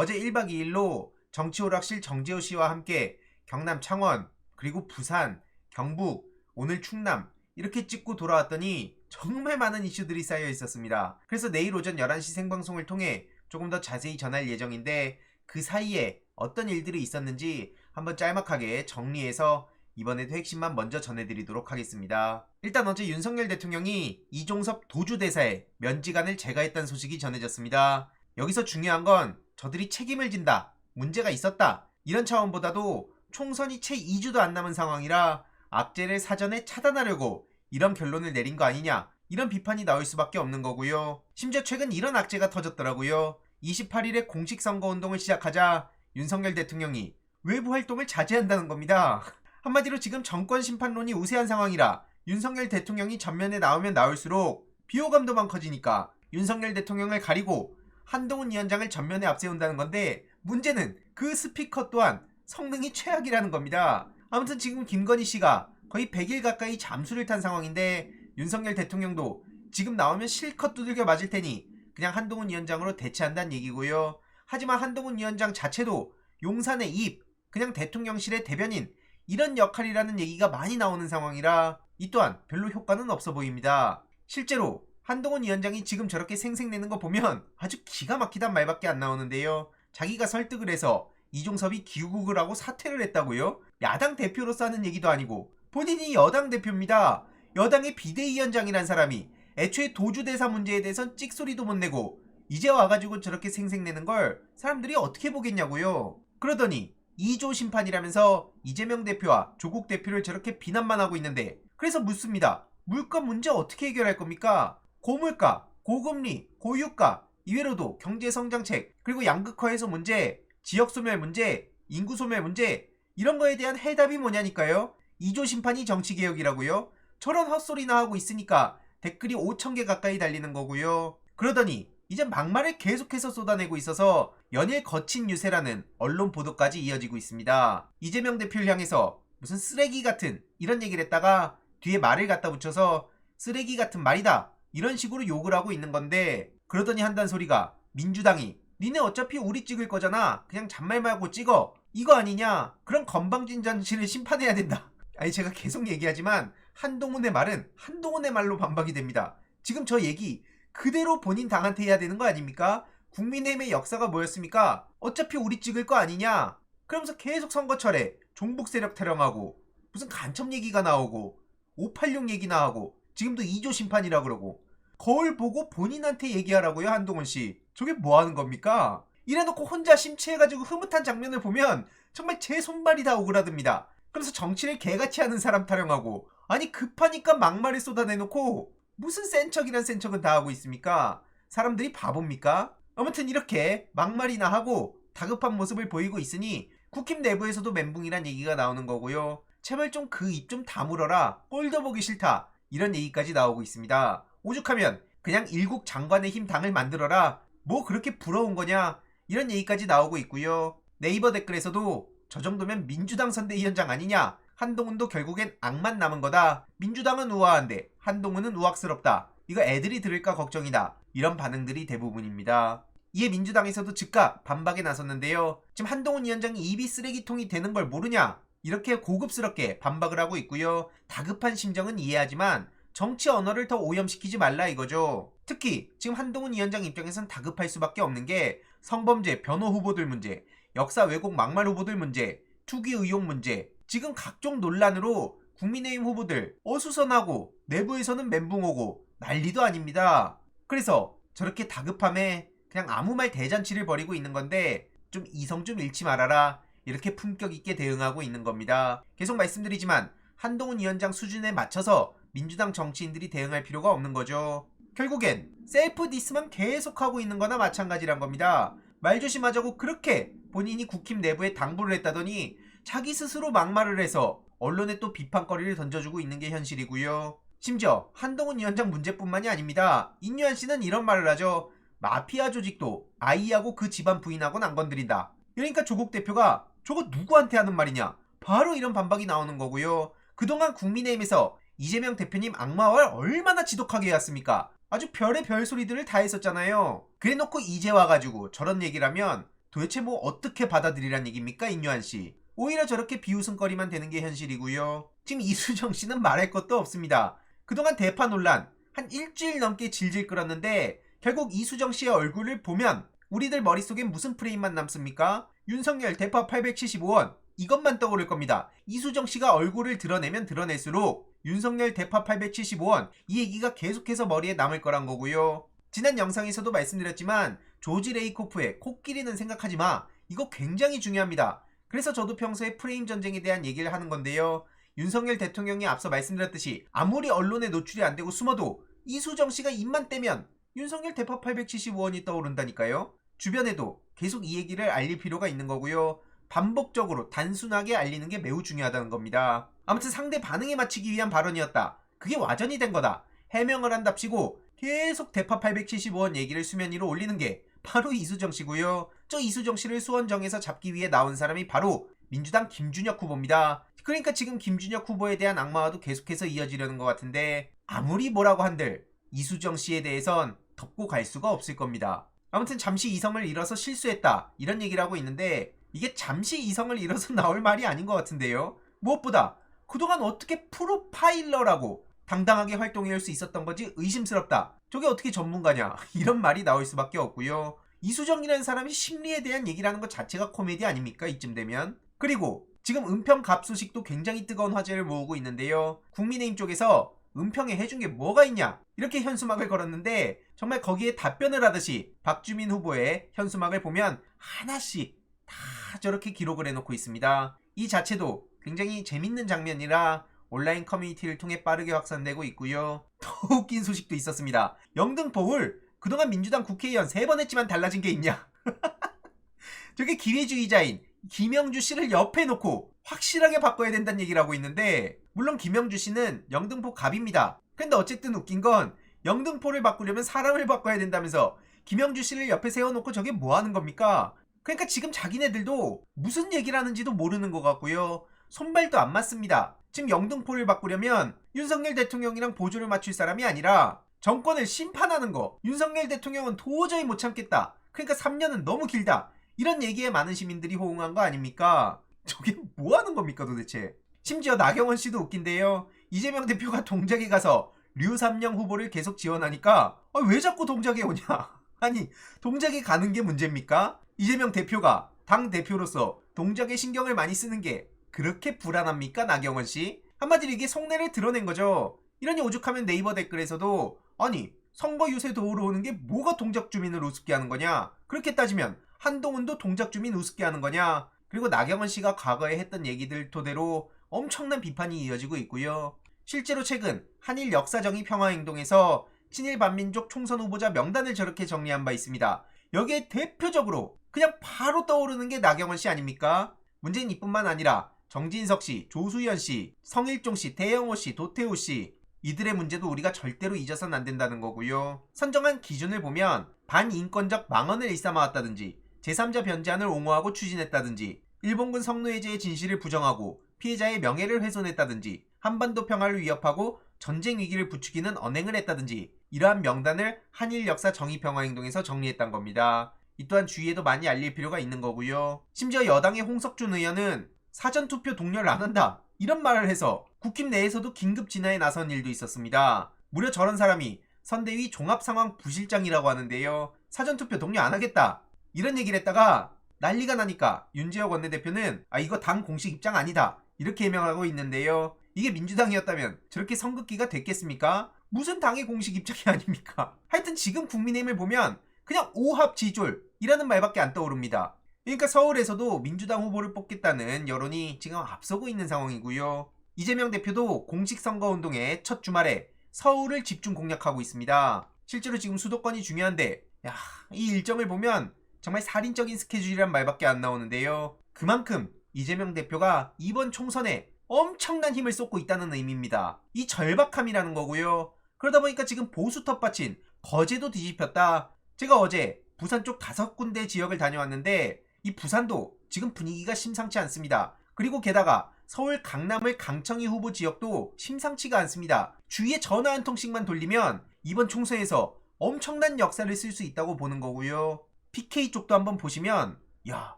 어제 1박 2일로 정치오락실 정재호 씨와 함께 경남 창원, 그리고 부산, 경북, 오늘 충남 이렇게 찍고 돌아왔더니 정말 많은 이슈들이 쌓여 있었습니다. 그래서 내일 오전 11시 생방송을 통해 조금 더 자세히 전할 예정인데 그 사이에 어떤 일들이 있었는지 한번 짤막하게 정리해서 이번에도 핵심만 먼저 전해드리도록 하겠습니다. 일단 어제 윤석열 대통령이 이종섭 도주대사의 면직안을 제거했다는 소식이 전해졌습니다. 여기서 중요한 건 저들이 책임을 진다, 문제가 있었다 이런 차원보다도 총선이 채 2주도 안 남은 상황이라 악재를 사전에 차단하려고 이런 결론을 내린 거 아니냐 이런 비판이 나올 수밖에 없는 거고요. 심지어 최근 이런 악재가 터졌더라고요. 28일에 공식 선거 운동을 시작하자 윤석열 대통령이 외부 활동을 자제한다는 겁니다. 한마디로 지금 정권 심판론이 우세한 상황이라 윤석열 대통령이 전면에 나오면 나올수록 비호감도만 커지니까 윤석열 대통령을 가리고 한동훈 위원장을 전면에 앞세운다는 건데 문제는 그 스피커 또한 성능이 최악이라는 겁니다. 아무튼 지금 김건희 씨가 거의 100일 가까이 잠수를 탄 상황인데 윤석열 대통령도 지금 나오면 실컷 두들겨 맞을 테니 그냥 한동훈 위원장으로 대체한다는 얘기고요. 하지만 한동훈 위원장 자체도 용산의 입, 그냥 대통령실의 대변인 이런 역할이라는 얘기가 많이 나오는 상황이라 이 또한 별로 효과는 없어 보입니다. 실제로 한동훈 위원장이 지금 저렇게 생색내는 거 보면 아주 기가 막히단 말밖에 안 나오는데요. 자기가 설득을 해서 이종섭이 기우국을 하고 사퇴를 했다고요? 야당 대표로서 하는 얘기도 아니고 본인이 여당 대표입니다. 여당의 비대위원장이란 사람이 애초에 도주대사 문제에 대해선 찍소리도 못 내고 이제 와가지고 저렇게 생색내는 걸 사람들이 어떻게 보겠냐고요. 그러더니 2조 심판이라면서 이재명 대표와 조국 대표를 저렇게 비난만 하고 있는데 그래서 묻습니다. 물가 문제 어떻게 해결할 겁니까? 고물가, 고금리, 고유가, 이외로도 경제성장책, 그리고 양극화 해소 문제, 지역소멸 문제, 인구소멸 문제 이런 거에 대한 해답이 뭐냐니까요. 2조 심판이 정치개혁이라고요. 저런 헛소리나 하고 있으니까 댓글이 5천개 가까이 달리는 거고요. 그러더니 이제 막말을 계속해서 쏟아내고 있어서 연일 거친 유세라는 언론 보도까지 이어지고 있습니다. 이재명 대표를 향해서 무슨 쓰레기 같은 이런 얘기를 했다가 뒤에 말을 갖다 붙여서 쓰레기 같은 말이다 이런 식으로 욕을 하고 있는 건데 그러더니 한단 소리가 민주당이 니네 어차피 우리 찍을 거잖아 그냥 잔말 말고 찍어 이거 아니냐 그럼 건방진 잔치를 심판해야 된다 아니 제가 계속 얘기하지만 한동훈의 말은 한동훈의 말로 반박이 됩니다 지금 저 얘기 그대로 본인 당한테 해야 되는 거 아닙니까? 국민의힘의 역사가 뭐였습니까? 어차피 우리 찍을 거 아니냐? 그러면서 계속 선거철에 종북 세력 타령하고 무슨 간첩 얘기가 나오고 586 얘기나 하고 지금도 2조 심판이라 그러고 거울 보고 본인한테 얘기하라고요 한동훈 씨. 저게 뭐 하는 겁니까? 이래놓고 혼자 심취해가지고 흐뭇한 장면을 보면 정말 제 손발이 다 오그라듭니다. 그래서 정치를 개같이 하는 사람 타령하고 아니 급하니까 막말을 쏟아내놓고 무슨 센 척이란 센 척은 다 하고 있습니까? 사람들이 바보입니까? 아무튼 이렇게 막말이나 하고 다급한 모습을 보이고 있으니 국힘 내부에서도 멘붕이란 얘기가 나오는 거고요. 제발 좀 그 입 좀 다물어라. 꼴도 보기 싫다. 이런 얘기까지 나오고 있습니다. 오죽하면 그냥 일국 장관의 힘 당을 만들어라. 뭐 그렇게 부러운 거냐. 이런 얘기까지 나오고 있고요. 네이버 댓글에서도 저 정도면 민주당 선대위원장 아니냐. 한동훈도 결국엔 악만 남은 거다. 민주당은 우아한데 한동훈은 우악스럽다. 이거 애들이 들을까 걱정이다. 이런 반응들이 대부분입니다. 이에 민주당에서도 즉각 반박에 나섰는데요. 지금 한동훈 위원장이 입이 쓰레기통이 되는 걸 모르냐? 이렇게 고급스럽게 반박을 하고 있고요. 다급한 심정은 이해하지만 정치 언어를 더 오염시키지 말라 이거죠. 특히 지금 한동훈 위원장 입장에선 다급할 수밖에 없는 게 성범죄 변호 후보들 문제, 역사 왜곡 막말 후보들 문제, 투기 의혹 문제, 지금 각종 논란으로 국민의힘 후보들 어수선하고 내부에서는 멘붕 오고 난리도 아닙니다. 그래서 저렇게 다급함에 그냥 아무 말 대잔치를 벌이고 있는 건데 좀 이성 좀 잃지 말아라 이렇게 품격 있게 대응하고 있는 겁니다. 계속 말씀드리지만 한동훈 위원장 수준에 맞춰서 민주당 정치인들이 대응할 필요가 없는 거죠. 결국엔 셀프 디스만 계속하고 있는 거나 마찬가지란 겁니다. 말 조심하자고 그렇게 본인이 국힘 내부에 당부를 했다더니 자기 스스로 막말을 해서 언론에 또 비판거리를 던져주고 있는 게 현실이고요. 심지어 한동훈 위원장 문제뿐만이 아닙니다. 인유한 씨는 이런 말을 하죠. 마피아 조직도 아이하고 그 집안 부인하고는 안 건드린다. 그러니까 조국 대표가 저거 누구한테 하는 말이냐? 바로 이런 반박이 나오는 거고요. 그동안 국민의힘에서 이재명 대표님 악마를 얼마나 지독하게 해왔습니까? 아주 별의 별 소리들을 다 했었잖아요. 그래놓고 이제 와가지고 저런 얘기를 하면 도대체 뭐 어떻게 받아들이란 얘기입니까, 임요한 씨? 오히려 저렇게 비웃음거리만 되는 게 현실이고요. 지금 이수정 씨는 말할 것도 없습니다. 그동안 대파 논란 한 일주일 넘게 질질 끌었는데 결국 이수정 씨의 얼굴을 보면 우리들 머릿속에 무슨 프레임만 남습니까? 윤석열 대파 875원 이것만 떠오를 겁니다. 이수정 씨가 얼굴을 드러내면 드러낼수록 윤석열 대파 875원 이 얘기가 계속해서 머리에 남을 거란 거고요. 지난 영상에서도 말씀드렸지만 조지 레이코프의 코끼리는 생각하지 마 이거 굉장히 중요합니다. 그래서 저도 평소에 프레임 전쟁에 대한 얘기를 하는 건데요. 윤석열 대통령이 앞서 말씀드렸듯이 아무리 언론에 노출이 안 되고 숨어도 이수정 씨가 입만 떼면 윤석열 대파 875원이 떠오른다니까요. 주변에도 계속 이 얘기를 알릴 필요가 있는 거고요. 반복적으로 단순하게 알리는 게 매우 중요하다는 겁니다. 아무튼 상대 반응에 맞추기 위한 발언이었다. 그게 와전이 된 거다. 해명을 한답시고 계속 대파 875원 얘기를 수면 위로 올리는 게 바로 이수정 씨고요. 저 이수정 씨를 수원정에서 잡기 위해 나온 사람이 바로 민주당 김준혁 후보입니다. 그러니까 지금 김준혁 후보에 대한 악마와도 계속해서 이어지려는 것 같은데 아무리 뭐라고 한들 이수정 씨에 대해선 덮고 갈 수가 없을 겁니다. 아무튼 잠시 이성을 잃어서 실수했다 이런 얘기를 하고 있는데 이게 잠시 이성을 잃어서 나올 말이 아닌 것 같은데요. 무엇보다 그동안 어떻게 프로파일러라고 당당하게 활동해올 수 있었던 건지 의심스럽다. 저게 어떻게 전문가냐 이런 말이 나올 수밖에 없고요. 이수정이라는 사람이 심리에 대한 얘기를 하는 것 자체가 코미디 아닙니까 이쯤 되면 그리고 지금 은평 갑 소식도 굉장히 뜨거운 화제를 모으고 있는데요. 국민의힘 쪽에서 은평에 해준 게 뭐가 있냐 이렇게 현수막을 걸었는데 정말 거기에 답변을 하듯이 박주민 후보의 현수막을 보면 하나씩 다 저렇게 기록을 해놓고 있습니다. 이 자체도 굉장히 재밌는 장면이라 온라인 커뮤니티를 통해 빠르게 확산되고 있고요. 더 웃긴 소식도 있었습니다. 영등포울 그동안 민주당 국회의원 세번 했지만 달라진 게 있냐? 저게 기회주의자인 김영주 씨를 옆에 놓고 확실하게 바꿔야 된다는 얘기를 하고 있는데 물론 김영주 씨는 영등포 갑입니다. 근데 어쨌든 웃긴 건 영등포를 바꾸려면 사람을 바꿔야 된다면서 김영주 씨를 옆에 세워놓고 저게 뭐 하는 겁니까? 그러니까 지금 자기네들도 무슨 얘기를 하는지도 모르는 것 같고요. 손발도 안 맞습니다. 지금 영등포를 바꾸려면 윤석열 대통령이랑 보조를 맞출 사람이 아니라 정권을 심판하는 거. 윤석열 대통령은 도저히 못 참겠다. 그러니까 3년은 너무 길다. 이런 얘기에 많은 시민들이 호응한 거 아닙니까? 저게 뭐 하는 겁니까 도대체? 심지어 나경원 씨도 웃긴데요. 이재명 대표가 동작에 가서 류삼령 후보를 계속 지원하니까 아, 왜 자꾸 동작에 오냐? 아니 동작에 가는 게 문제입니까? 이재명 대표가 당 대표로서 동작에 신경을 많이 쓰는 게 그렇게 불안합니까 나경원 씨? 한마디로 이게 속내를 드러낸 거죠. 이러니 오죽하면 네이버 댓글에서도 아니 선거 유세 도우러 오는 게 뭐가 동작 주민을 우습게 하는 거냐? 그렇게 따지면 한동훈도 동작 주민 우습게 하는 거냐? 그리고 나경원 씨가 과거에 했던 얘기들 토대로 엄청난 비판이 이어지고 있고요. 실제로 최근 한일 역사정의 평화행동에서 친일 반민족 총선 후보자 명단을 저렇게 정리한 바 있습니다. 여기에 대표적으로 그냥 바로 떠오르는 게 나경원 씨 아닙니까? 문재인 이뿐만 아니라 정진석 씨, 조수현 씨, 성일종 씨, 대영호 씨, 도태우 씨 이들의 문제도 우리가 절대로 잊어서는 안 된다는 거고요. 선정한 기준을 보면 반인권적 망언을 일삼아왔다든지 제3자 변제안을 옹호하고 추진했다든지 일본군 성노예제의 진실을 부정하고 피해자의 명예를 훼손했다든지 한반도 평화를 위협하고 전쟁 위기를 부추기는 언행을 했다든지 이러한 명단을 한일 역사 정의 평화 행동에서 정리했단 겁니다. 이 또한 주위에도 많이 알릴 필요가 있는 거고요. 심지어 여당의 홍석준 의원은 사전 투표 동료를 안 한다 이런 말을 해서 국힘 내에서도 긴급 진화에 나선 일도 있었습니다. 무려 저런 사람이 선대위 종합상황 부실장이라고 하는데요. 사전 투표 동료 안 하겠다 이런 얘기를 했다가 난리가 나니까 윤재혁 원내대표는 아 이거 당 공식 입장 아니다 이렇게 해명하고 있는데요. 이게 민주당이었다면 저렇게 선긋기가 됐겠습니까? 무슨 당의 공식 입장이 아닙니까? 하여튼 지금 국민의힘을 보면 그냥 오합지졸이라는 말밖에 안 떠오릅니다. 그러니까 서울에서도 민주당 후보를 뽑겠다는 여론이 지금 앞서고 있는 상황이고요. 이재명 대표도 공식 선거 운동의 첫 주말에 서울을 집중 공략하고 있습니다. 실제로 지금 수도권이 중요한데 야, 이 일정을 보면 정말 살인적인 스케줄이란 말밖에 안 나오는데요. 그만큼 이재명 대표가 이번 총선에 엄청난 힘을 쏟고 있다는 의미입니다. 이 절박함이라는 거고요. 그러다 보니까 지금 보수 텃밭인 거제도 뒤집혔다. 제가 어제 부산 쪽 다섯 군데 지역을 다녀왔는데 이 부산도 지금 분위기가 심상치 않습니다. 그리고 게다가 서울 강남을 강청희 후보 지역도 심상치가 않습니다. 주위에 전화 한 통씩만 돌리면 이번 총선에서 엄청난 역사를 쓸 수 있다고 보는 거고요. PK 쪽도 한번 보시면 야,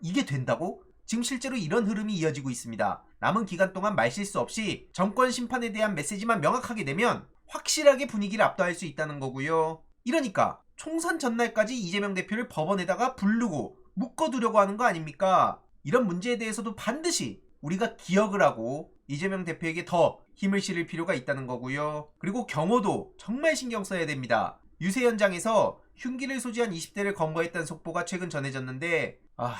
이게 된다고? 지금 실제로 이런 흐름이 이어지고 있습니다. 남은 기간 동안 말실수 없이 정권 심판에 대한 메시지만 명확하게 내면 확실하게 분위기를 압도할 수 있다는 거고요. 이러니까 총선 전날까지 이재명 대표를 법원에다가 부르고 묶어두려고 하는 거 아닙니까? 이런 문제에 대해서도 반드시 우리가 기억을 하고 이재명 대표에게 더 힘을 실을 필요가 있다는 거고요. 그리고 경호도 정말 신경 써야 됩니다. 유세 현장에서 흉기를 소지한 20대를 검거했다는 속보가 최근 전해졌는데 아...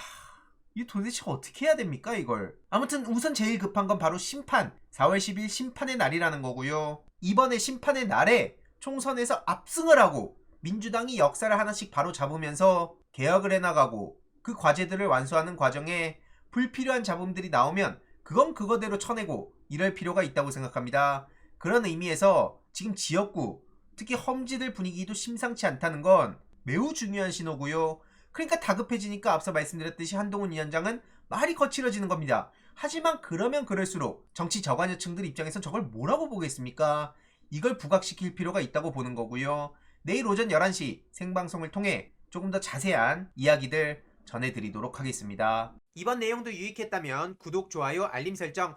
이 도대체 어떻게 해야 됩니까 이걸? 아무튼 우선 제일 급한 건 바로 심판. 4월 10일 심판의 날이라는 거고요. 이번에 심판의 날에 총선에서 압승을 하고 민주당이 역사를 하나씩 바로 잡으면서 개혁을 해나가고 그 과제들을 완수하는 과정에 불필요한 잡음들이 나오면 그건 그거대로 쳐내고 이럴 필요가 있다고 생각합니다. 그런 의미에서 지금 지역구 특히 험지들 분위기도 심상치 않다는 건 매우 중요한 신호고요 그러니까 다급해지니까 앞서 말씀드렸듯이 한동훈 위원장은 말이 거칠어지는 겁니다. 하지만 그러면 그럴수록 정치 저관여층들 입장에서 저걸 뭐라고 보겠습니까? 이걸 부각시킬 필요가 있다고 보는 거고요. 내일 오전 11시 생방송을 통해 조금 더 자세한 이야기들 전해드리도록 하겠습니다. 이번 내용도 유익했다면 구독, 좋아요, 알림 설정,